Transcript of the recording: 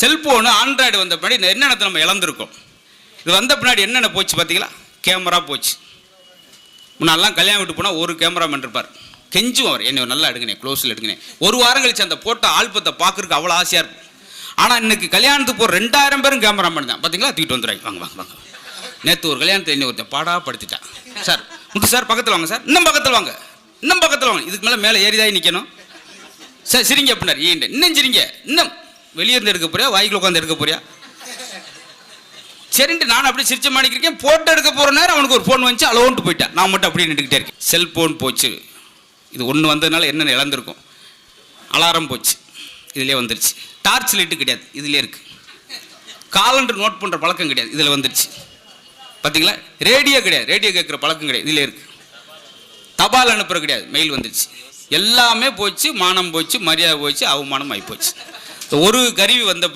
Cellphone Android வந்த பின்னாடி என்னென்ன நம்ம இழந்திருக்கோம்? இது வந்த பின்னாடி என்னென்ன போச்சு பார்த்தீங்களா? கேமரா போச்சு. முன்னாலாம் கல்யாணம் விட்டு போனால் ஒரு கேமராமேன் இருப்பார். கெஞ்சும் அவர். என்னை நல்லா எடுங்கனே க்ளோஸில் எடுக்கணே ஒரு வாரம் கழிச்சு அந்த போட்ட ஆல்பத்தை பார்க்குறக்கு அவ்வளோ ஆசையாக இருக்கும். ஆனால் இன்னைக்கு கல்யாணத்துக்கு போகிற ரெண்டாயிரம் பேரும் கேமராமேன் தான். பார்த்தீங்களா? தூக்கிட்டு வந்துடுறாங்க. வாங்க வாங்க வாங்க. நேற்று ஒரு கல்யாணத்தை என்ன ஒருத்தன் பாடா படுத்திட்டான் சார் முத்து சார் பக்கத்தில் வாங்க சார். இன்னும் பக்கத்தில் வாங்க. இன்னும் பக்கத்தில் வாங்க. இதுக்கு மேலே மேலே ஏறிதாகி நிற்கணும் சார் சிரிங்க அப்படின்னாரு. ஏன் இன்னும் சிரிங்க. இன்னும். வெளியே இருந்து எடுக்க போறியா? வாய்க்குள்ள உட்காந்து எடுக்க போறியா? சரின்ட்டு நான் அப்படியே சிரிச்ச மாணிக்கிறேன் போட்டோ எடுக்க போற நேரம் அவனுக்கு ஒரு ஃபோன் வந்துச்சு அலோன்ட்டு போயிட்டேன் நான் மட்டும் அப்படியே நின்றுக்கிட்டே இருக்கேன். செல்போன் போச்சு. இது ஒன்று வந்ததுனால என்னென்ன இழந்திருக்கும்? அலாரம் போச்சு. இதுலேயே வந்துருச்சு. டார்ச் லைட்டு கிடையாது. இதுலேயே இருக்கு. காலண்டர் நோட் பண்ணுற பழக்கம் கிடையாது. இதில் வந்துருச்சு. பார்த்தீங்களா ரேடியோ கிடையாது. ரேடியோ கேட்குற பழக்கம் கிடையாது. இதில் இருக்குது தபால் அனுப்புகிற கிடையாது. மெயில் வந்துருச்சு. எல்லாமே போச்சு மானம் போச்சு மரியாதை போச்சு அவமானம் ஆகி போச்சு. ஒரு கருவி வந்த